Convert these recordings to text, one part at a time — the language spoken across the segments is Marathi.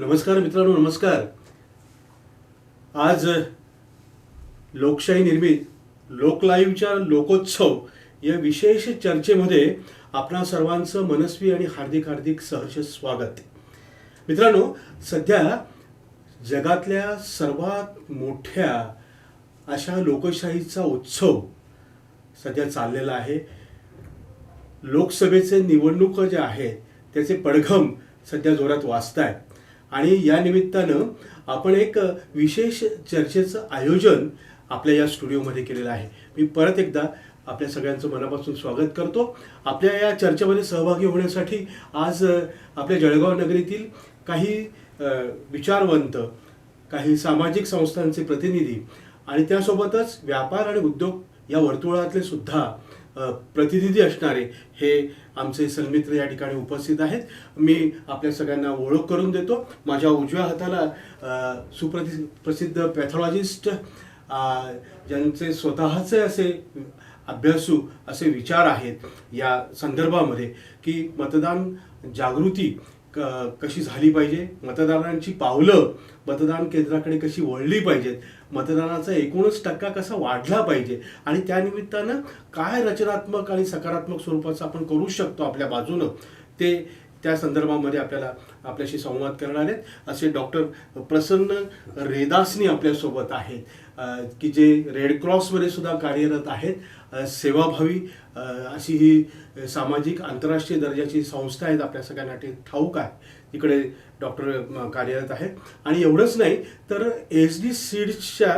नमस्कार मित्रांनो नमस्कार. आज लोकशाही निर्मित लोकलाईव्हच्या लोकोत्सव या विशेष चर्चेमध्ये आपणा सर्वांचं मनस्वी आणि हार्दिक हार्दिक सहर्ष स्वागत. मित्रांनो सध्या जगातल्या सर्वात मोठ्या अशा लोकशाहीचा उत्सव सध्या चाललेला आहे. लोकसभेचे निवडणूक जे आहेत त्याचे पडघम सध्या जोरात वाचत आहेत आणि या निमित्तानं आपण एक विशेष चर्चेचं आयोजन आपल्या या स्टुडिओमध्ये केलेलं आहे. मी परत एकदा आपल्या सगळ्यांचं मनापासून स्वागत करतो. आपल्या या चर्चेमध्ये सहभागी होण्यासाठी आज आपल्या जळगाव नगरीतील काही विचारवंत काही सामाजिक संस्थांचे प्रतिनिधी आणि त्यासोबतच व्यापार आणि उद्योग या वर्तुळातले सुद्धा प्रतिनिधी असणारे हे आमचे सन्मित्र या ठिकाणी उपस्थित आहेत. मी आपल्या सगळ्यांना ओळख करून देतो. माझ्या उजव्या हाताला सुप्रति प्रसिद्ध पॅथॉलॉजिस्ट ज्यांचे स्वतःचे असे अभ्यासू असे विचार आहेत या संदर्भामध्ये की मतदान जागृती क- कशी झाली पाहिजे? मतदारांची पावलं मतदान केंद्राकडे कशी वळली पाहिजेत? मतदानाचा एकूणच टक्का कसा वाढला पाहिजे? आणि त्यानिमित्तानं काय रचनात्मक आणि सकारात्मक स्वरूपाचं आपण करू शकतो आपल्या बाजूनं? ते त्या संदर्भामध्ये आपल्याला आपल्याशी संवाद करणार आहेत. असे डॉक्टर प्रसन्न रेदासनी आपल्यासोबत आहेत. की जे रेड क्रॉसमध्ये सुद्धा कार्यरत आहेत. सेवाभावी अशी ही सामाजिक आंतरराष्ट्रीय दर्जाची संस्था आहेत. आपल्या सगळ्यांना ठाऊक आहे. इकडे डॉक्टर कार्यरत आहेत. आणि एवढंच नाही तर एस डी सीड्सच्या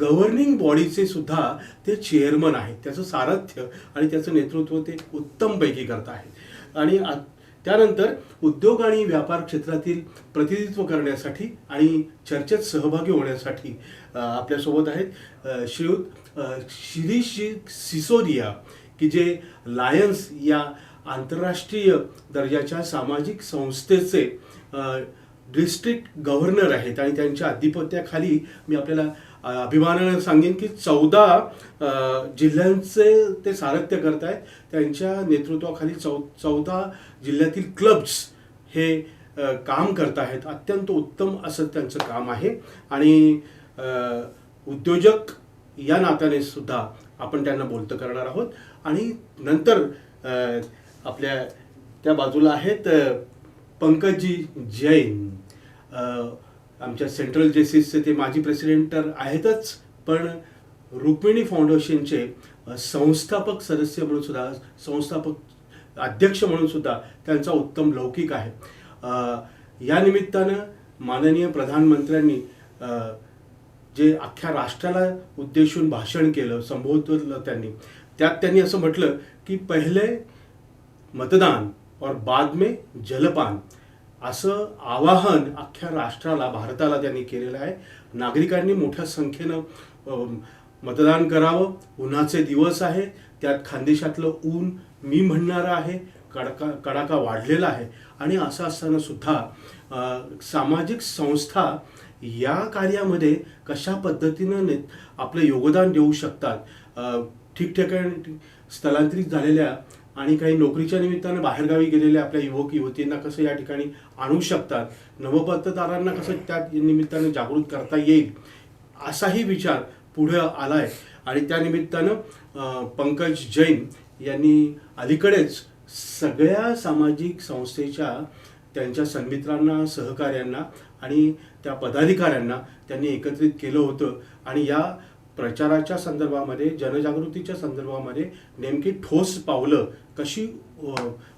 गव्हर्निंग बॉडीचे सुद्धा ते चेअरमन आहेत. त्याचं सारथ्य आणि त्याचं नेतृत्व ते उत्तमपैकी करत आहेत. आणि त्यानंतर उद्योग आणि व्यापार क्षेत्रातील प्रतिनिधित्व करण्यासाठी आणि चर्चेत सहभागी होण्यासाठी आपल्यासोबत आहेत श्रीयुत अ, शिरीष सिसोदिया की जे लायन्स या आंतरराष्ट्रीय दर्जाच्या सामाजिक संस्थेचे डिस्ट्रिक्ट गव्हर्नर आहेत आणि त्यांच्या आधिपत्याखाली मी आपल्याला अ, अभिमानानं सांगेन की चौदा जिल्ह्यांचे ते सारथ्य करत आहेत त्यांच्या नेतृत्वाखाली चौ चौदा जिल्ह्यातील क्लब्स हे काम करत आहेत अत्यंत उत्तम असं त्यांचं काम आहे. आणि उद्योजक या नात्याने सुद्धा आपण त्यांना बोलतं करणार आहोत. आणि नंतर आपल्या त्या बाजूला आहेत पंकजी जैन. आमच्या सेंट्रल जेसीसचे ते माजी प्रेसिडेंट तर आहेतच पण रुक्मिणी फाउंडेशनचे संस्थापक सदस्य म्हणून सुद्धा संस्थापक अध्यक्ष म्हणून सुद्धा त्यांचा उत्तम लौकिक आहे. या निमित्तानं माननीय प्रधानमंत्र्यांनी जे अख्ख्या राष्ट्राला उद्देशून भाषण केलं संबोधलं त्यांनी त्यात त्यांनी असं म्हटलं की पहिले मतदान और बाद में जलपान. असं आवाहन अख्ख्या राष्ट्राला भारताला त्यांनी केलेलं आहे. नागरिकांनी मोठ्या संख्येनं मतदान करावं. उन्हाचे दिवस आहे. त्यात खानदेशातलं ऊन मी म्हणणारं आहे. कडाका कडाका वाढलेला आहे. आणि असं असताना सुद्धा सामाजिक संस्था या कार्यामध्ये कशा पद्धतीनं ने आपलं योगदान देऊ शकतात? ठिकठिकाणी स्थलांतरित झालेल्या आणि काही नोकरीच्या निमित्तानं बाहेरगावी गेलेले आपल्या युवक युवतींना कसं या ठिकाणी आणू शकतात? नवपत्रदारांना कसं त्या निमित्तानं जागृत करता येईल? असाही विचार पुढे आलाय. आणि त्यानिमित्तानं पंकज जैन यांनी अलीकडेच सगळ्या सामाजिक संस्थेच्या त्यांच्या सन्मित्रांना सहकाऱ्यांना आणि त्या पदाधिकाऱ्यांना त्यांनी एकत्रित केलं होतं. आणि या प्रचाराच्या संदर्भामध्ये जनजागृतीच्या संदर्भामध्ये नेमकी ठोस पावलं कशी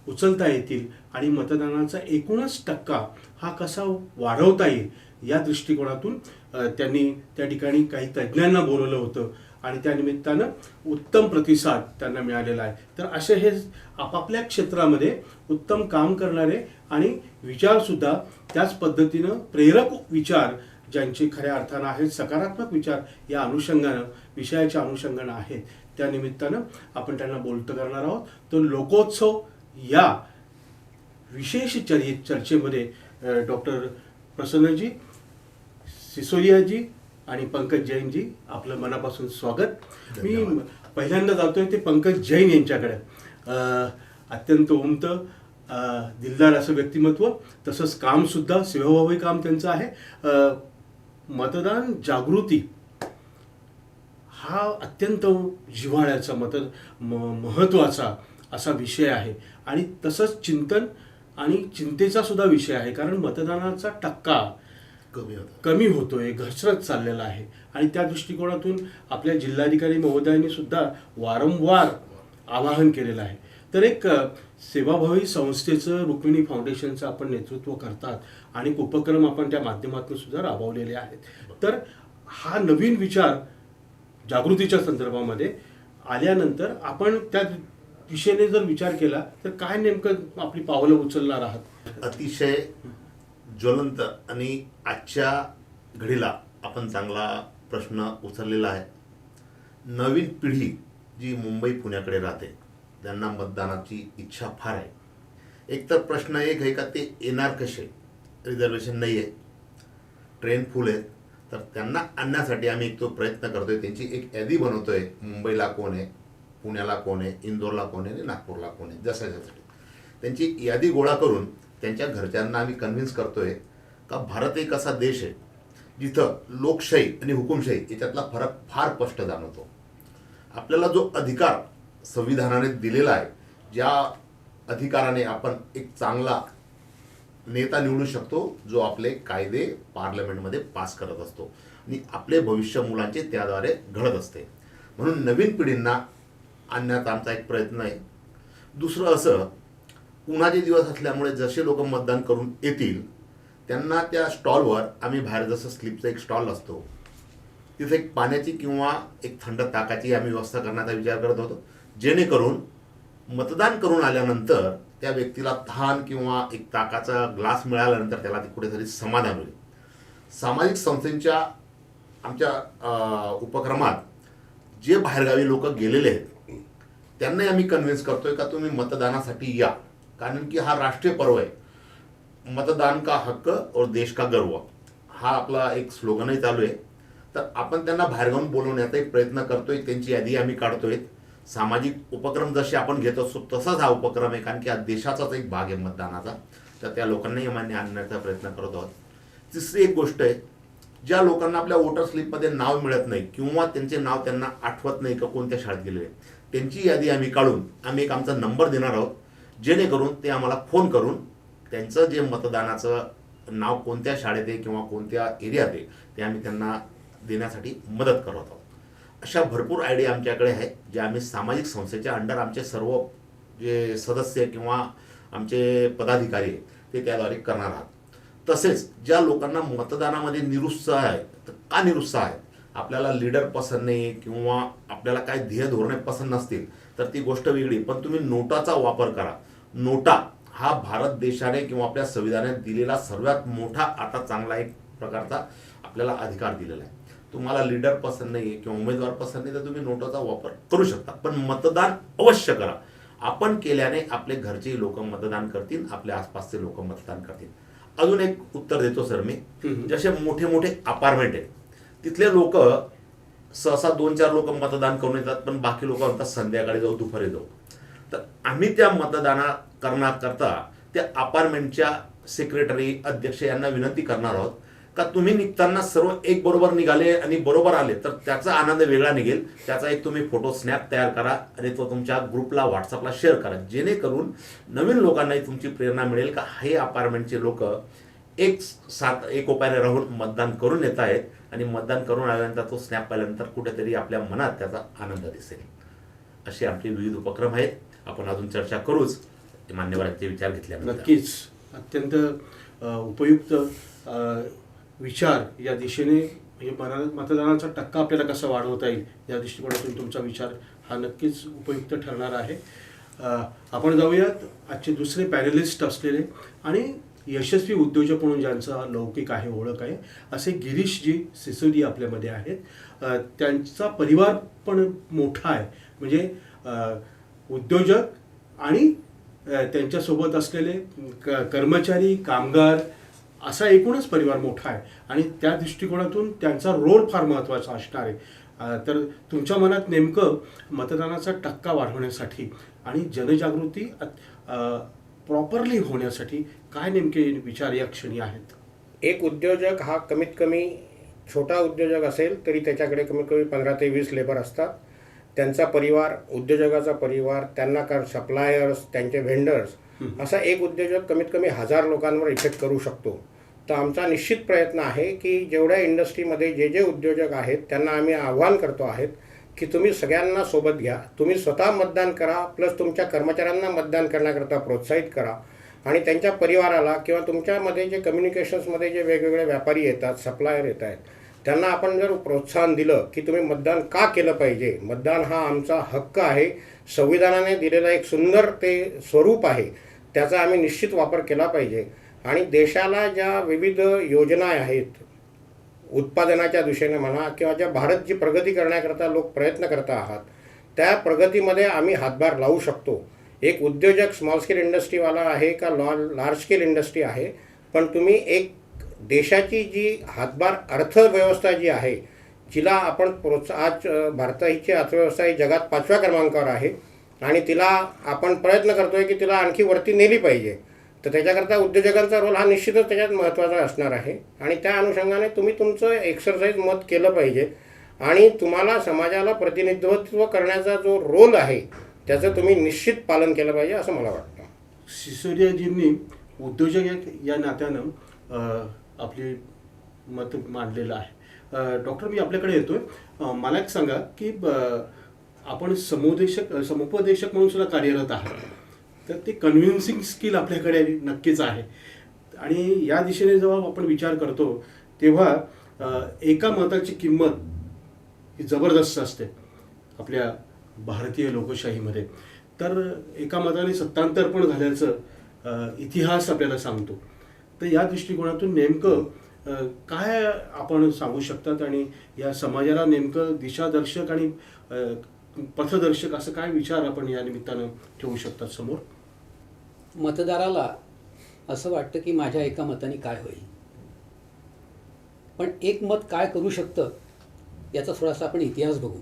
उचलता येतील आणि मतदानाचा एकूणच टक्का हा कसा वाढवता येईल या दृष्टिकोनातून त्यांनी त्या ठिकाणी काही तज्ज्ञांना बोलवलं होतं आणि त्यानिमित्तानं उत्तम प्रतिसाद त्यांना मिळालेला आहे. तर असे हे आपापल्या क्षेत्रामध्ये उत्तम काम करणारे आणि विचारसुद्धा त्याच पद्धतीनं प्रेरक विचार ज्यांचे खऱ्या अर्थानं आहेत सकारात्मक विचार या अनुषंगानं विषयाच्या अनुषंगानं आहेत. त्या निमित्तानं आपण त्यांना बोलतं करणार आहोत. तर लोकोत्सव या विशेष चर्ये चर्चेमध्ये डॉक्टर प्रसन्नजी सिसोदियाजी आणि पंकज जैनजी आपलं मनापासून स्वागत. मी. पहिल्यांदा जातोय ते पंकज जैन यांच्याकडे. अत्यंत उमतं दिलदार असं व्यक्तिमत्व तसंच कामसुद्धा सेवाभावी काम त्यांचं आहे. मतदान जागृती हा अत्यंत जिव्हाळ्याचा मत म महत्त्वाचा असा विषय आहे. आणि तसंच चिंतन आणि चिंतेचा सुद्धा विषय आहे. कारण मतदानाचा टक्का कमी होतं. कमी होतोय घसरत चाललेला आहे. आणि त्या दृष्टिकोनातून आपल्या जिल्हाधिकारी महोदयांनी सुद्धा वारंवार आवाहन केलेलं आहे. तर एक सेवाभावी संस्थेचं रुक्मिणी फाउंडेशनचं आपण नेतृत्व करतात आणि उपक्रम आपण त्या माध्यमातून सुद्धा राबवलेले आहेत. तर हा नवीन विचार जागृतीच्या संदर्भामध्ये आल्यानंतर आपण त्या दिशेने जर विचार केला तर काय नेमकं आपली पावलं उचलणार आहात? अतिशय ज्वलंत आणि आजच्या घडीला आपण चांगला प्रश्न उचललेला आहे. नवीन पिढी जी मुंबई पुण्याकडे राहते त्यांना मतदानाची इच्छा फार आहे. एक तर प्रश्न एक आहे का ते येणार कसे? रिझर्वेशन नाही आहे ट्रेन फुल आहे. तर त्यांना आणण्यासाठी आम्ही एक तो प्रयत्न करतोय. त्यांची एक यादी बनवतोय. मुंबईला कोण आहे पुण्याला कोण आहे इंदोरला कोण आहे आणि नागपूरला कोण आहे जसं जसाठी त्यांची यादी गोळा करून त्यांच्या घरच्यांना आम्ही कन्व्हिन्स करतोय का भारत एक असा देश आहे जिथं लोकशाही आणि हुकुमशाही याच्यातला फरक फार स्पष्ट जाणवतो. आपल्याला जो अधिकार संविधानाने दिलेला आहे ज्या अधिकाराने आपण एक चांगला नेता निवडू शकतो जो आपले कायदे पार्लमेंटमध्ये पास करत असतो. आणि आपले भविष्य मुलांचे त्याद्वारे घडत असते. म्हणून नवीन पिढींना आणण्याचा आमचा एक प्रयत्न आहे. दुसरं असं उन्हाचे दिवस असल्यामुळे जसे लोक मतदान करून येतील त्यांना त्या स्टॉलवर आम्ही बाहेर जसं स्लिपचा एक स्टॉल असतो तिथे एक पाण्याची किंवा एक थंड ताकाची आम्ही व्यवस्था करण्याचा विचार करत होतो. जेणेकरून मतदान करून आल्यानंतर त्या व्यक्तीला तहान किंवा एक ताकाचा ग्लास मिळाल्यानंतर त्याला ते कुठेतरी समाधान होईल. सामाजिक संस्थेच्या आमच्या उपक्रमात जे बाहेरगावी लोक गेलेले आहेत त्यांनाही आम्ही कन्व्हिन्स करतोय का तुम्ही मतदानासाठी या. कारण की हा राष्ट्रीय पर्व आहे. मतदान का हक्क और देश का गर्व. हा आपला एक स्लोगनही चालू आहे. तर आपण त्यांना बाहेरगावून बोलवण्याचा एक प्रयत्न करतोय त्यांची यादी आम्ही काढतोय. सामाजिक उपक्रम जसे आपण घेत असतो तसाच हा उपक्रम आहे. कारण की हा देशाचाच एक भाग आहे मतदानाचा. तर त्या लोकांनाही मान्य आणण्याचा प्रयत्न करत आहोत. तिसरी एक गोष्ट आहे ज्या लोकांना आपल्या वोटर स्लिपमध्ये नाव मिळत नाही किंवा त्यांचे नाव त्यांना आठवत नाही का कोणत्या शाळेत गेलेले त्यांची यादी आम्ही काढून आम्ही एक आमचा नंबर देणार आहोत. जेणेकरून ते आम्हाला फोन करून त्यांचं जे मतदानाचं नाव कोणत्या शाळेत आहे किंवा कोणत्या एरियात आहे ते आम्ही त्यांना देण्यासाठी मदत करत आहोत. अशा भरपूर आयडिया आमच्याकडे आहेत जे आम्ही सामाजिक संस्थेच्या अंडर आमचे सर्व जे सदस्य किंवा आमचे पदाधिकारी ते त्याद्वारे करणार आहात. तसेच ज्या लोकांना मतदानामध्ये निरुत्साह आहे तर का निरुत्साह आहे? आपल्याला लीडर पसंत नाही किंवा आपल्याला काय ध्येय धोरणे पसंत नसतील तर ती गोष्ट वेगळी. पण तुम्ही नोटाचा वापर करा. नोटा हा भारत देशाने किंवा आपल्या संविधानाने दिलेला सर्वात मोठा आता चांगला एक प्रकारचा आपल्याला अधिकार दिलेला आहे. तुम्हाला लीडर पसंत नाही आहे किंवा उमेदवार पसंत नाही तर तुम्ही नोटाचा वापर करू शकता. पण मतदान अवश्य करा. आपण केल्याने आपले घरचे लोक मतदान करतील आपल्या आसपासचे लोक मतदान करतील. अजून एक उत्तर देतो सर मी. जसे मोठे मोठे अपार्टमेंट आहेत तिथले लोक सहसा दोन चार लोक मतदान करून येतात पण बाकी लोक म्हणतात संध्याकाळी जाऊ दुपारी जाऊ. तर आम्ही त्या मतदाना करण्याकरता त्या अपार्टमेंटच्या सेक्रेटरी अध्यक्ष यांना विनंती करणार आहोत का तुम्ही निघताना सर्व एक बरोबर निघाले आणि बरोबर आले तर त्याचा आनंद वेगळा निघेल. त्याचा एक तुम्ही फोटो स्नॅप तयार करा आणि तो तुमच्या ग्रुपला व्हॉट्सअपला शेअर करा. जेणेकरून नवीन लोकांनाही तुमची प्रेरणा मिळेल का? हे अपार्टमेंटचे लोक एक सात एक उपायाने राहून मतदान करून येत आहेत आणि मतदान करून आल्यानंतर तो स्नॅप पाहिल्यानंतर कुठेतरी आपल्या मनात त्याचा आनंद दिसेल. असे आमचे विविध उपक्रम आहेत. आपण अजून चर्चा करूच. मान्यवरांचे विचार घेतल्या नक्कीच. अत्यंत उपयुक्त विचार या दिशेने म्हणजे मना- मतदानाचा टक्का आपल्याला कसा वाढवता येईल या दृष्टिकोनातून तुमचा विचार हा नक्कीच उपयुक्त ठरणार आहे. आपण जाऊयात आजचे दुसरे पॅनलिस्ट असलेले आणि यशस्वी उद्योजक म्हणून ज्यांचा लौकिक आहे ओळख आहे असे गिरीशजी सिसोदी आपल्यामध्ये आहेत. त्यांचा परिवार पण मोठा आहे. म्हणजे उद्योजक आणि त्यांच्यासोबत असलेले क कर्मचारी कामगार असा एकूणच परिवार मोठा आहे. आणि त्या दृष्टिकोनातून त्यांचा रोल फार महत्त्वाचा असणार आहे. तर तुमच्या मनात नेमकं मतदानाचा टक्का वाढवण्यासाठी आणि जनजागृती प्रॉपरली होण्यासाठी काय नेमके विचार या क्षणी आहेत? एक उद्योजक हा कमीत कमी छोटा उद्योजक असेल तरी त्याच्याकडे कमीत कमी पंधरा ते वीस लेबर असतात. त्यांचा परिवार उद्योजकाचा परिवार त्यांना कर सप्लायर्स त्यांचे व्हेंडर्स असा एक उद्योजक कमीत कमी हजार लोकांवर इफेक्ट करू शकतो. तर आमचा निश्चित प्रयत्न आहे की जेवढ्या इंडस्ट्रीमध्ये जे जे उद्योजक आहेत त्यांना आम्ही आव्हान करतो आहेत की तुम्ही सगळ्यांना सोबत घ्या. तुम्ही स्वतः मतदान करा प्लस तुमच्या कर्मचाऱ्यांना मतदान करण्याकरता प्रोत्साहित करा. आणि त्यांच्या परिवाराला किंवा तुमच्यामध्ये जे कम्युनिकेशन्समध्ये जे वेगवेगळे व्यापारी येतात सप्लायर येत आहेत त्यांना आपण जर प्रोत्साहन दिलं की तुम्ही मतदान का केलं पाहिजे? मतदान हा आमचा हक्क आहे. संविधानाने दिलेला एक सुंदर ते स्वरूप आहे. त्याचा आम्ही निश्चित वापर केला पाहिजे. आणि देशाला ज्या विविध योजना आहेत उत्पादनाच्या दिशेने म्हणा किंवा ज्या भारत जी प्रगती करण्याकरता लोक प्रयत्न करत आहात त्या प्रगतीमध्ये आम्ही हातभार लावू शकतो. एक उद्योजक स्मॉल स्केल इंडस्ट्रीवाला आहे का लॉ लार्ज स्केल इंडस्ट्री आहे पण तुम्ही एक देशाची जी हातभार अर्थव्यवस्था जी आहे जिला आपण प्रोत्सा आज भारताची अर्थव्यवस्था ही जगात पाचव्या क्रमांकावर आहे आणि तिला आपण प्रयत्न करतोय की तिला आणखी वरती नेली पाहिजे. तर त्याच्याकरता उद्योजकांचा रोल हा निश्चितच त्याच्यात महत्त्वाचा असणार आहे. आणि त्या अनुषंगाने तुम्ही तुमचं एक्सरसाइज मत केलं पाहिजे. आणि तुम्हाला समाजाला प्रतिनिधित्व करण्याचा जो रोल आहे त्याचं तुम्ही निश्चित पालन केलं पाहिजे असं मला वाटतं. सिसोदियाजींनी उद्योजक या- नात्यानं आपली मत मांडलेलं आहे. डॉक्टर मी आपल्याकडे येतोय. मला एक सांगा की ब, आपण समुदेशक समुपदेशक म्हणून सुद्धा कार्यरत आहात. तर ते कन्व्हिन्सिंग स्किल आपल्याकडे नक्कीच आहे. आणि या दिशेने जेव्हा आपण विचार करतो तेव्हा एका मताची किंमत ही जबरदस्त असते आपल्या भारतीय लोकशाहीमध्ये. तर एका मताने सत्तांतर पण झाल्याचं इतिहास आपल्याला सांगतो. तर या दृष्टिकोनातून नेमकं काय आपण सांगू शकतात? आणि या समाजाला नेमकं दिशादर्शक आणि पथदर्शक असं काय विचार आपण या निमित्तानं ठेवू शकतात समोर? मतदाराला असं वाटतं की माझ्या एका मताने काय होईल. पण एक मत काय करू शकतं याचा थोडासा आपण इतिहास बघू.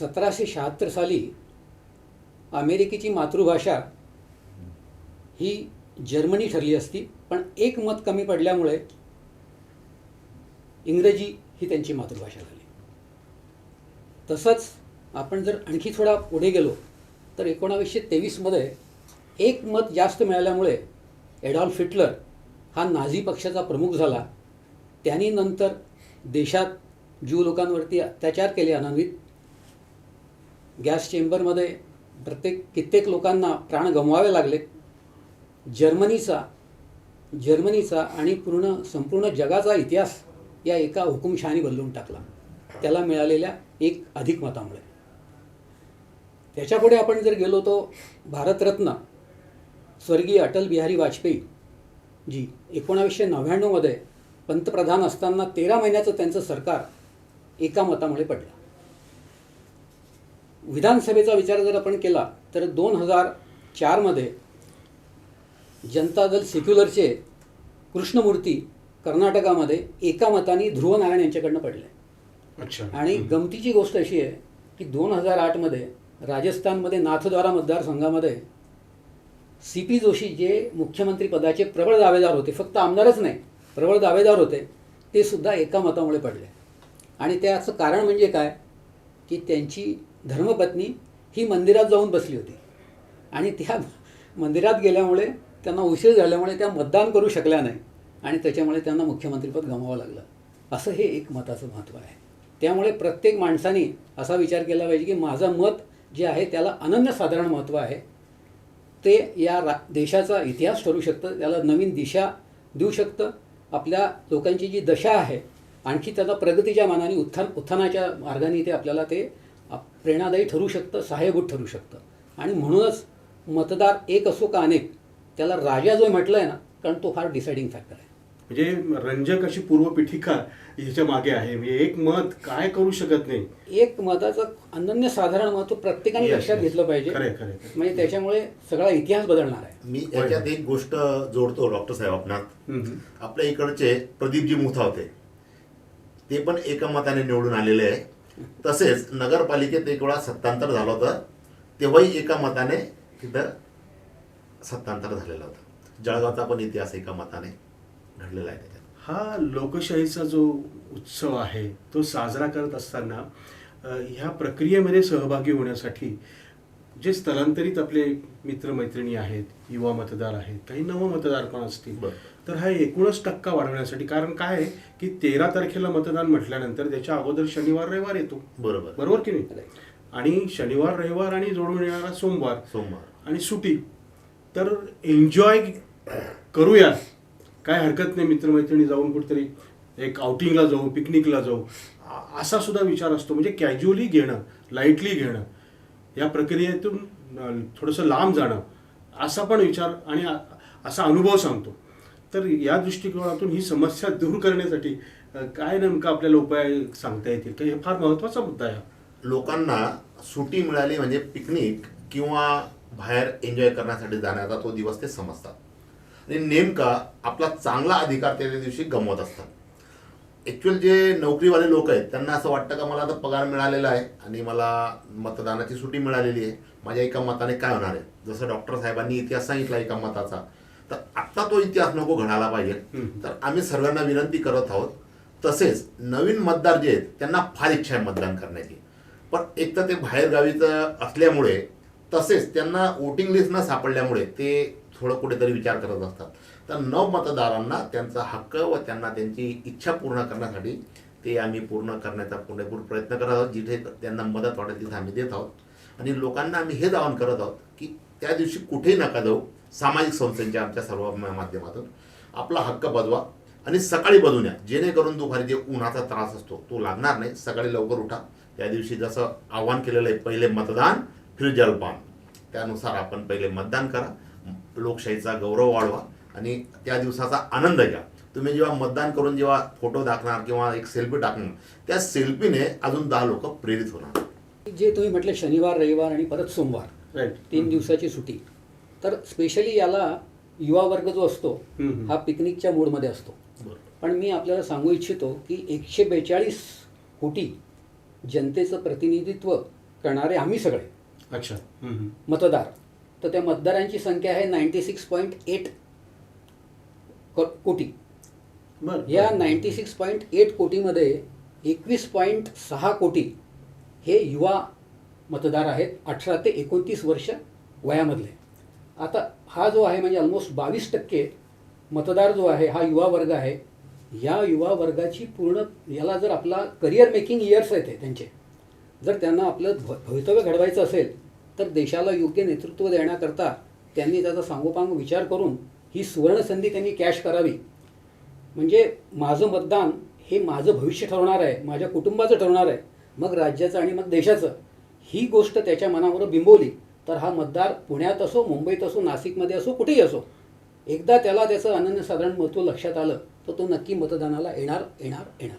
सतराशे शहात्तर साली अमेरिकेची मातृभाषा ही जर्मनी ठरली असती पण एक मत कमी पडल्यामुळे इंग्रजी ही त्यांची मातृभाषा झाली. तसंच आपण जर आणखी थोडा पुढे गेलो तर एकोणावीसशे तेवीसमध्ये एक मत जास्त मिळाल्यामुळे एडॉल्फ हिटलर हा नाझी पक्षाचा प्रमुख झाला. त्यांनी नंतर देशात ज्यू लोकांवरती अत्याचार केले अनन्वित. गॅस चेंबरमध्ये प्रत्येक कित्येक लोकांना प्राण गमवावे लागले. जर्मनीचा जर्मनीचा आणि पूर्ण संपूर्ण जगाचा इतिहास या एका हुकुमशहाने बदलून टाकला. त्याला मिळालेल्या एक अधिक मतामुळे. त्याच्यापुढे आपण जर गेलो तो भारतरत्न स्वर्गीय अटल बिहारी वाजपेयी जी एकोणावीसशे नव्याण्णवमध्ये पंतप्रधान असताना तेरा महिन्याचं त्यांचं सरकार एका मतामुळे पडलं. विधानसभेचा विचार जर आपण केला तर दोन हजार चारमध्ये जनता दल सेक्युलरचे कृष्णमूर्ती कर्नाटकामध्ये एका मताने ध्रुवनारायण यांच्याकडनं पडले. अच्छा. आणि गमतीची गोष्ट अशी आहे की दोन हजार आठमध्ये राजस्थानमध्ये नाथद्वारा मतदारसंघामध्ये सी पी जोशी जे मुख्यमंत्री पदाचे प्रबळ दावेदार होते फक्त आमदारच नाही प्रबळ दावेदार होते ते सुद्धा एका मतामुळे पडले. आणि त्याचं कारण म्हणजे काय? की त्यांची धर्मपत्नी ही मंदिरात जाऊन बसली होती. आणि त्या मंदिरात गेल्यामुळे त्यांना उशीर झाल्यामुळे त्या मतदान करू शकल्या नाही आणि त्याच्यामुळे त्यांना मुख्यमंत्रीपद गमावं लागलं. असं हे एक मताचं महत्त्व आहे. त्यामुळे प्रत्येक माणसाने असा विचार केला पाहिजे की माझं मत जे आहे त्याला अनन्यसाधारण महत्त्व आहे. ते या रा देशाचा इतिहास ठरू शकतं त्याला नवीन दिशा देऊ शकतं. आपल्या लोकांची जी दशा आहे आणखी त्याला प्रगतीच्या मानाने उत्थान उत्थानाच्या मार्गाने ते आपल्याला ते प्रेरणादायी ठरू शकतं सहाय्यभूत ठरू शकतं. आणि म्हणूनच मतदार एक असो का अनेक त्याला राजा जो म्हटलं आहे ना कारण तो फार डिसाइडिंग फॅक्टर आहे. म्हणजे रंजक अशी पूर्वपीठिका ह्याच्या मागे आहे. म्हणजे एक मत काय करू शकत नाही? एक मताचं अनन्यसाधारण महत्त्व प्रत्येकाने Yes, लक्षात. घेतलं पाहिजे. म्हणजे त्याच्यामुळे सगळा इतिहास बदलणार आहे. मी याच्यात एक गोष्ट जोडतो डॉक्टर साहेब आपणात. आपल्या इकडचे प्रदीपजी मुथा होते ते पण एका मताने निवडून आलेले आहे. तसेच नगरपालिकेत एक वेळा सत्तांतर झालं होतं. तेव्हाही एका मताने तिथं सत्तांतर झालेलं होतं. जळगावचा पण इतिहास एका मताने. घडलेला आहे त्याच्यात हा लोकशाहीचा जो उत्सव आहे तो साजरा करत असताना ह्या प्रक्रियेमध्ये सहभागी होण्यासाठी जे स्थलांतरित आपले मित्रमैत्रिणी आहेत युवा मतदार आहेत काही नव मतदार पण असतील. तर हा एकूणच टक्का वाढवण्यासाठी कारण काय आहे की तेरा तारखेला मतदान म्हटल्यानंतर त्याच्या अगोदर शनिवार रविवार येतो. बरोबर. बरोबर की नाही? आणि शनिवार रविवार आणि जोडून येणारा सोमवार सोमवार. आणि सुटी तर एन्जॉय करूया काय हरकत नाही मित्रमैत्रिणी जाऊन कुठेतरी एक आउटिंगला जाऊ पिकनिकला जाऊ. असा सुद्धा विचार असतो. म्हणजे कॅज्युअली घेणं लाईटली घेणं या प्रक्रियेतून थोडंसं लांब जाणं असा पण विचार आणि असा अनुभव सांगतो. तर या दृष्टिकोनातून ही समस्या दूर करण्यासाठी काय नेमकं आपल्याला उपाय सांगता येतील? का हे फार महत्त्वाचा मुद्दा आहे लोकांना सुटी मिळाली म्हणजे पिकनिक किंवा बाहेर एन्जॉय करण्यासाठी जाण्याचा तो दिवस ते समजतात. आणि नेमका आपला चांगला अधिकार त्या दिवशी गमवत असतात. ॲक्च्युअल जे नोकरीवाले लोक आहेत त्यांना असं वाटतं का मला आता पगार मिळालेला आहे आणि मला मतदानाची सुटी मिळालेली आहे माझ्या एका मताने काय होणार आहे? जसं डॉक्टर साहेबांनी इतिहास सांगितला एका मताचा तर आत्ता तो इतिहास नको घडायला पाहिजे. तर आम्ही सर्वांना विनंती करत आहोत तसेच नवीन मतदार जे आहेत त्यांना फार इच्छा आहे मतदान करण्याची. पण एक तर ते बाहेरगावीचं असल्यामुळे तसेच त्यांना वोटिंग लिस्ट न सापडल्यामुळे ते थोडं कुठेतरी विचार करत असतात. तर नव मतदारांना त्यांचा हक्क व त्यांना त्यांची इच्छा पूर्ण करण्यासाठी ते आम्ही पूर्ण करण्याचा पुरेपूर प्रयत्न करत आहोत जिथे त्यांना मदत वाटेल तिथे आम्ही देत आहोत. आणि लोकांना आम्ही हे आवाहन करत आहोत की त्या दिवशी कुठेही नका जाऊ सामाजिक संस्थांच्या आमच्या सर्व माध्यमातून आपला हक्क बजवा आणि सकाळी बजून या. जेणेकरून दुपारी जे उन्हाचा त्रास असतो तो लागणार नाही. सकाळी लवकर उठा. त्या दिवशी जसं आव्हान केलेलं आहे पहिले मतदान फिर जलपान. त्यानुसार आपण पहिले मतदान करा. लोकशाहीचा गौरव वाढवा आणि त्या दिवसाचा आनंद घ्या. तुम्ही जेव्हा मतदान करून जेव्हा फोटो टाकणार किंवा एक सेल्फी टाकणार त्या सेल्फीने अजून दहा लोक प्रेरित होणार. जे तुम्ही म्हटले शनिवार रविवार आणि परत सोमवार राईट तीन दिवसाची सुटी तर स्पेशली याला युवा वर्ग जो असतो. हा पिकनिकच्या मूडमध्ये असतो. पण मी आपल्याला सांगू इच्छितो की एकशे बेचाळीस कोटी जनतेचं प्रतिनिधित्व करणारे आम्ही सगळे. अच्छा. मतदार. तर त्या मतदारांची संख्या आहे नाईन्टी सिक्स पॉईंट एट कोटी. या नाईन्टी सिक्स पॉईंट एट कोटीमध्ये एकवीस पॉईंट सहा कोटी हे युवा मतदार आहेत. अठरा ते एकोणतीस वर्ष वयामधले. आता हा जो आहे म्हणजे ऑलमोस्ट बावीस टक्के मतदार जो आहे हा युवा वर्ग आहे या युवा वर्गाची पूर्ण याला जर आपला करिअर मेकिंग इयर्स आहेत त्यांचे जर त्यांना आपलं भवितव्य घडवायचं असेल तर देशाला योग्य नेतृत्व देण्याकरता त्यांनी त्याचा सांगोपांग विचार करून ही सुवर्णसंधी त्यांनी कॅश करावी. म्हणजे माझं मतदान हे माझं भविष्य ठरवणार आहे माझ्या कुटुंबाचं ठरवणार आहे मग राज्याचं आणि मग देशाचं. ही गोष्ट त्याच्या मनावर बिंबवली तर हा मतदार पुण्यात असो मुंबईत असो नाशिकमध्ये असो कुठेही असो एकदा त्याला त्याचं अनन्यसाधारण महत्त्व लक्षात आलं तर तो नक्की मतदानाला येणार येणार येणार.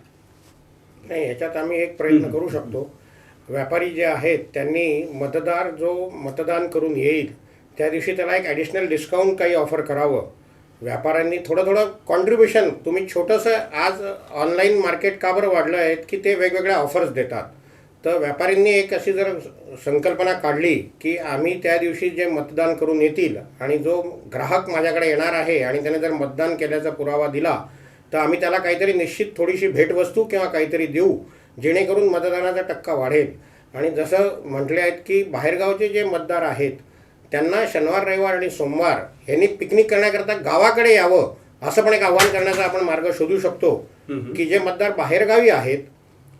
नाही ह्याच्यात आम्ही एक प्रयत्न करू शकतो. व्यापारी जे आहेत त्यांनी मतदार जो मतदान करून येईल त्या दिवशी त्याला एक ॲडिशनल डिस्काउंट काही ऑफर करावं. व्यापाऱ्यांनी थोडं थोडं कॉन्ट्रीब्युशन तुम्ही छोटंसं आज ऑनलाईन मार्केट का बरं वाढलं आहे की ते वेगवेगळ्या ऑफर्स देतात. तर व्यापाऱ्यांनी एक अशी जर संकल्पना काढली की आम्ही त्या दिवशी जे मतदान करून येतील आणि जो ग्राहक माझ्याकडे येणार आहे आणि त्याने जर मतदान केल्याचा पुरावा दिला तर आम्ही त्याला काहीतरी निश्चित थोडीशी भेटवस्तू किंवा काहीतरी देऊ. जेणेकरून मतदानाचा टक्का वाढेल. आणि जसं म्हटले आहेत की बाहेरगावचे जे मतदार आहेत त्यांना शनिवार रविवार आणि सोमवार यांनी पिकनिक करण्याकरता गावाकडे यावं असं पण एक आव्हान करण्याचा आपण मार्ग शोधू शकतो. की जे मतदार बाहेरगावी आहेत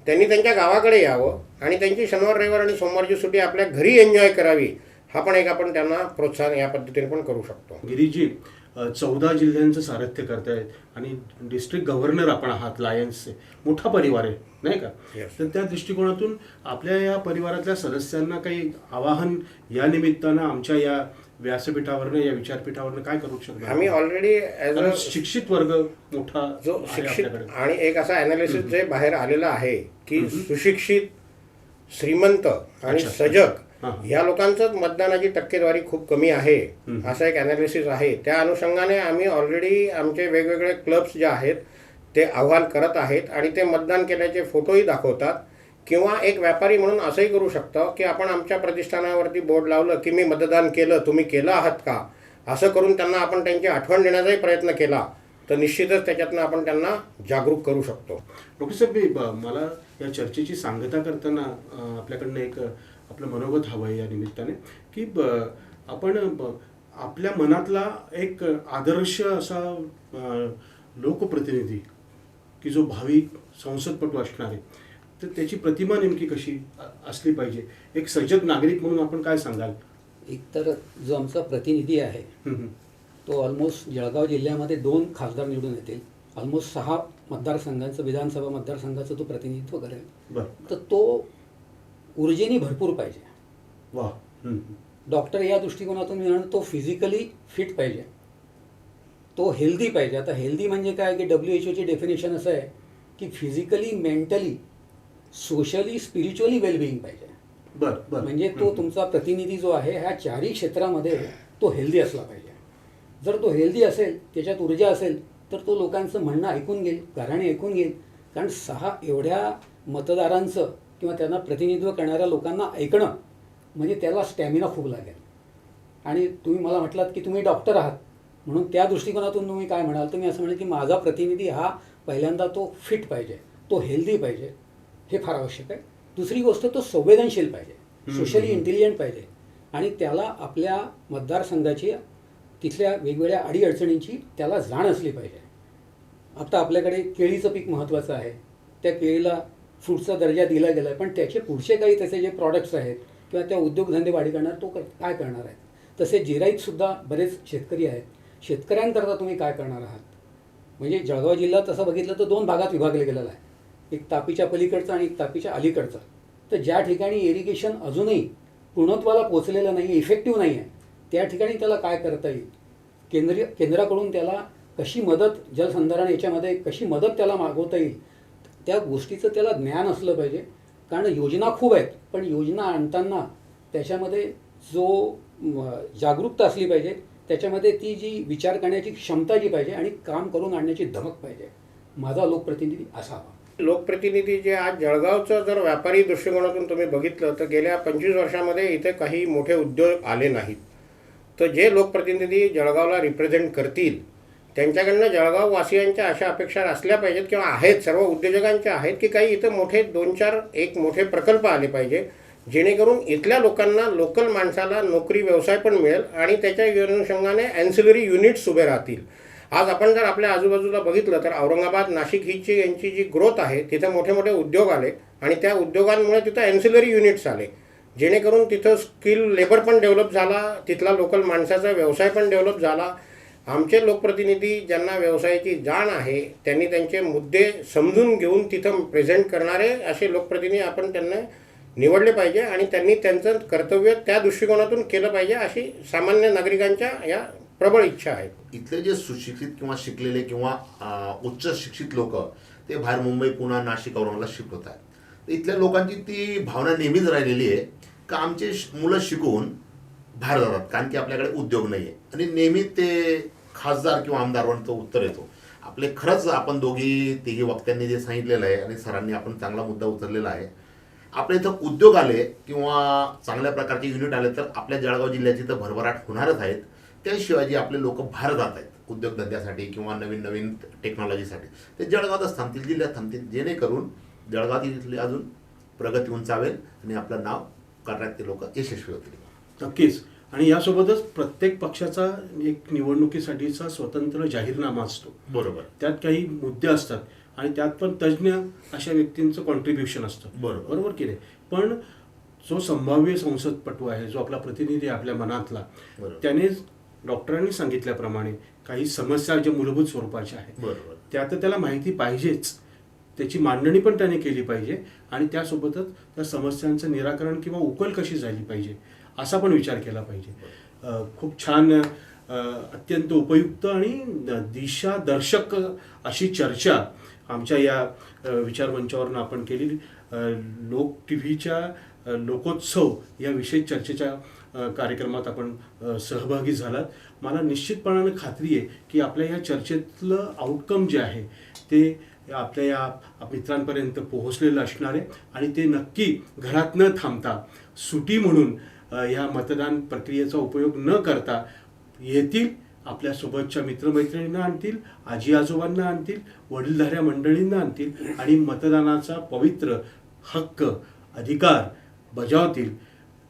त्यांनी त्यांच्या गावाकडे यावं आणि त्यांची शनिवार रविवार आणि सोमवारची सुट्टी आपल्या घरी एन्जॉय करावी हा पण एक आपण त्यांना प्रोत्साहन या पद्धतीने पण करू शकतो. गिरीजी चौदा जिल्ह्यांचं सारथ्य करतायत आणि डिस्ट्रिक्ट गव्हर्नर आपण आहात लायन्सचे मोठा परिवार आहे नाही का Yes. तर त्या दृष्टिकोनातून आपल्या या परिवारातल्या सदस्यांना काही आवाहन या निमित्तानं आमच्या या व्यासपीठावरनं या विचारपीठावरनं काय करू शकतो आम्ही ऑलरेडी अ शिक्षित वर्ग मोठा जो शिक्षित. आणि एक असा अनालिसिस जे बाहेर आलेला आहे की सुशिक्षित श्रीमंत आणि. सजग. या लोकांचंच मतदानाची टक्केवारी खूप कमी आहे. असं एक अनालिसिस आहे. त्या अनुषंगाने आम्ही ऑलरेडी आमचे वेगवेगळे क्लब्स जे आहेत ते आव्हान करत आहेत आणि ते मतदान केल्याचे फोटोही दाखवतात. किंवा एक व्यापारी म्हणून असंही करू शकतं की आपण आमच्या प्रतिष्ठानावरती बोर्ड लावलं की मी मतदान केलं तुम्ही केलं आहात का? असं करून त्यांना आपण त्यांची आठवण देण्याचाही प्रयत्न केला तर निश्चितच त्याच्यातनं आपण त्यांना जागरूक करू शकतो. डॉक्टर साहेब मला या चर्चेची सांगता करताना आपल्याकडनं एक आपलं मनोगत हवं आहे या निमित्ताने की ब- आपण आपल्या मनातला एक आदर्श असा लोकप्रतिनिधी की जो भावी संसदपटू असणार आहे तर त्याची प्रतिमा नेमकी कशी असली पाहिजे? एक सजग नागरिक म्हणून आपण काय सांगाल? एकतर जो आमचा प्रतिनिधी आहे. तो ऑलमोस्ट जळगाव जिल्ह्यामध्ये दोन खासदार निवडून येतील. ऑलमोस्ट सहा मतदारसंघांचं विधानसभा मतदारसंघाचं तो प्रतिनिधित्व करेल. बरं. तर तो ऊर्जेने भरपूर पाहिजे. वा. डॉक्टर या दृष्टिकोनातून मी म्हणतो तो फिजिकली फिट पाहिजे. तो हेल्दी पाहिजे. आता हेल्दी म्हणजे काय की डब्ल्यू एच ओची डेफिनेशन असं आहे की physically mentally socially spiritually wellbeing पाहिजे. बरं बरं. म्हणजे तो. तुमचा प्रतिनिधी जो आहे ह्या चारही क्षेत्रामध्ये तो हेल्दी असला पाहिजे. जर तो हेल्दी असेल त्याच्यात ऊर्जा असेल तर तो लोकांचं म्हणणं ऐकून घेईल गाराणे ऐकून घेईल. कारण सहा एवढ्या मतदारांचं किंवा त्यांना प्रतिनिधित्व करणाऱ्या लोकांना ऐकणं म्हणजे त्याला स्टॅमिना खूप लागेल. आणि तुम्ही मला म्हटलात की तुम्ही डॉक्टर आहात म्हणून त्या दृष्टिकोनातून तुम्ही काय म्हणाल? तर मी असं म्हणेल की माझा प्रतिनिधी हा पहिल्यांदा तो फिट पाहिजे तो हेल्दी पाहिजे हे फार आवश्यक आहे. दुसरी गोष्ट तो संवेदनशील पाहिजे. सोशली इंटेलिजंट पाहिजे. आणि त्याला आपल्या मतदारसंघाची तिथल्या वेगवेगळ्या अडीअडचणींची त्याला जाण असली पाहिजे. आता आपल्याकडे केळीचं पीक महत्त्वाचं आहे. त्या केळीला फ्रूटचा दर्जा दिला गेला आहे. पण त्याचे पुढचे काही त्याचे जे प्रॉडक्ट्स आहेत किंवा त्या उद्योगधंदे वाढी करणार तो कर- काय करणार आहे तसे जिराईतसुद्धा बरेच शेतकरी आहेत. शेतकऱ्यांकरता तुम्ही काय करणार आहात? म्हणजे जळगाव जिल्हा तसं बघितलं तर दोन भागात विभागले गेलेला आहे. एक तापीच्या पलीकडचा आणि एक तापीच्या अलीकडचा. तर ज्या ठिकाणी इरिगेशन अजूनही पूर्णत्वाला पोचलेलं नाही इफेक्टिव्ह नाही आहे त्या ठिकाणी त्याला काय करता येईल? केंद्रीय केंद्राकडून त्याला कशी मदत जलसंधारण याच्यामध्ये कशी मदत त्याला मागवता येईल? त्या गोष्टीचं त्याला ज्ञान असलं पाहिजे. कारण योजना खूप आहेत. पण योजना आणताना त्याच्यामध्ये जो जागरूकता असली पाहिजे त्याच्यामध्ये ती जी विचार करण्याची क्षमता जी पाहिजे आणि काम करून आणण्याची धमक पाहिजे. माझा लोकप्रतिनिधी असावा लोकप्रतिनिधी जे आज जळगावचं जर व्यापारी दृष्टिकोनातून तुम्ही बघितलं तर गेल्या पंचवीस वर्षामध्ये इथे काही मोठे उद्योग आले नाहीत. तर जे लोकप्रतिनिधी जळगावला रिप्रेझेंट करतील त्यांच्याकडनं जळगाव वासियांच्या अशा अपेक्षा असल्या पाहिजेत किंवा आहेत सर्व उद्योजकांच्या आहेत की काही इथं मोठे दोन चार एक मोठे प्रकल्प आले पाहिजे जेणेकरून इथल्या लोकांना लोकल माणसाला नोकरी व्यवसाय पण मिळेल आणि त्याच्या अनुषंगाने अँसिलरी युनिट्स उभे राहतील. आज आपण जर आपल्या आजूबाजूला बघितलं तर औरंगाबाद नाशिक हीची यांची जी ग्रोथ आहे तिथं मोठे मोठे उद्योग आले आणि त्या उद्योगांमुळे तिथं अँसिलरी युनिट्स आले. जेणेकरून तिथं स्किल लेबर पण डेव्हलप झाला तिथला लोकल माणसाचा व्यवसाय पण डेव्हलप झाला आमचे लोकप्रतिनिधी ज्यांना व्यवसायाची जाण आहे त्यांनी त्यांचे मुद्दे समजून घेऊन तिथं प्रेझेंट करणारे असे लोकप्रतिनिधी आपण त्यांना निवडले पाहिजे आणि त्यांनी त्यांचं कर्तव्य त्या दृष्टिकोनातून केलं पाहिजे अशी सामान्य नागरिकांच्या या प्रबळ इच्छा आहेत. इथले जे सुशिक्षित किंवा शिकलेले किंवा उच्च शिक्षित लोक ते बाहेर मुंबई पुणे नाशिक औरंगाबादला शिफ्ट होत आहेत इथल्या लोकांची ती भावना नेहमीच राहिलेली आहे का आमचे श- मुलं शिकून बाहेर जातात कारण की आपल्याकडे उद्योग नाही आहे आणि नेहमी ते खासदार किंवा आमदारांचं उत्तर येतो. आपले खरंच आपण दोघी तिघी वक्त्यांनी जे सांगितलेलं आहे आणि सरांनी आपण चांगला मुद्दा उचललेला आहे. आपल्या इथं उद्योग आले किंवा चांगल्या प्रकारचे युनिट आले तर आपल्या जळगाव जिल्ह्याची तर भरभराट होणारच आहेत. त्याशिवाय जे आपले लोक बाहेर जात आहेत उद्योगधंद्यासाठी किंवा नवीन नवीन टेक्नॉलॉजीसाठी ते जळगावातच थांबतील जिल्ह्यात थांबतील. जेणेकरून जळगावातील इथली अजून प्रगती उंचावेल आणि आपलं नाव करण्यात ते लोक यशस्वी होतील. नक्कीच. आणि यासोबतच प्रत्येक पक्षाचा एक निवडणुकीसाठीचा स्वतंत्र जाहीरनामा असतो. बरोबर. त्यात काही मुद्दे असतात आणि त्यात पण तज्ज्ञ अशा व्यक्तींचं कॉन्ट्रीब्युशन असतं. बरोबर. बरोबर की नाही? पण जो संभाव्य संसदपटू आहे जो आपला प्रतिनिधी आहे आपल्या मनातला. त्याने डॉक्टरांनी सांगितल्याप्रमाणे काही समस्या ज्या मूलभूत स्वरूपाच्या आहेत बरोबर. त्या तर त्याला माहिती पाहिजेच. त्याची मांडणी पण त्याने केली पाहिजे आणि त्यासोबतच त्या समस्यांचं निराकरण किंवा उकल कशी झाली पाहिजे असा पण विचार केला पाहिजे. खूप छान अत्यंत उपयुक्त आणि दिशादर्शक अशी चर्चा आमच्या या अ, विचारमंचावरून आपण केली. लोक टी व्हीच्या लोकोत्सव या विशेष चर्चेच्या कार्यक्रमात आपण सहभागी झालात. मला निश्चितपणानं खात्री आहे की आपल्या या चर्चेतलं आउटकम जे आहे ते आपल्या या मित्रांपर्यंत पोहोचलेलं असणार आहे आणि ते नक्की घरात न थांबता सुटी म्हणून ह्या मतदान प्रक्रियेचा उपयोग न करता येतील आपल्या सोबतच्या मित्रमैत्रिणींना आणतील आजी आजोबांना आणतील वडीलधाऱ्या मंडळींना आणतील आणि मतदानाचा पवित्र हक्क अधिकार बजावतील.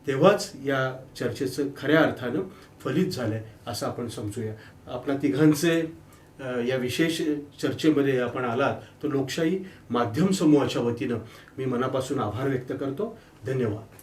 तेव्हाच या चर्चेचं खऱ्या अर्थानं फलित झालंय असं आपण समजूया. आपल्या तिघांचे या विशेष चर्चेमध्ये आपण आलात तर लोकशाही माध्यम समूहाच्या वतीनं मी मनापासून आभार व्यक्त करतो. धन्यवाद.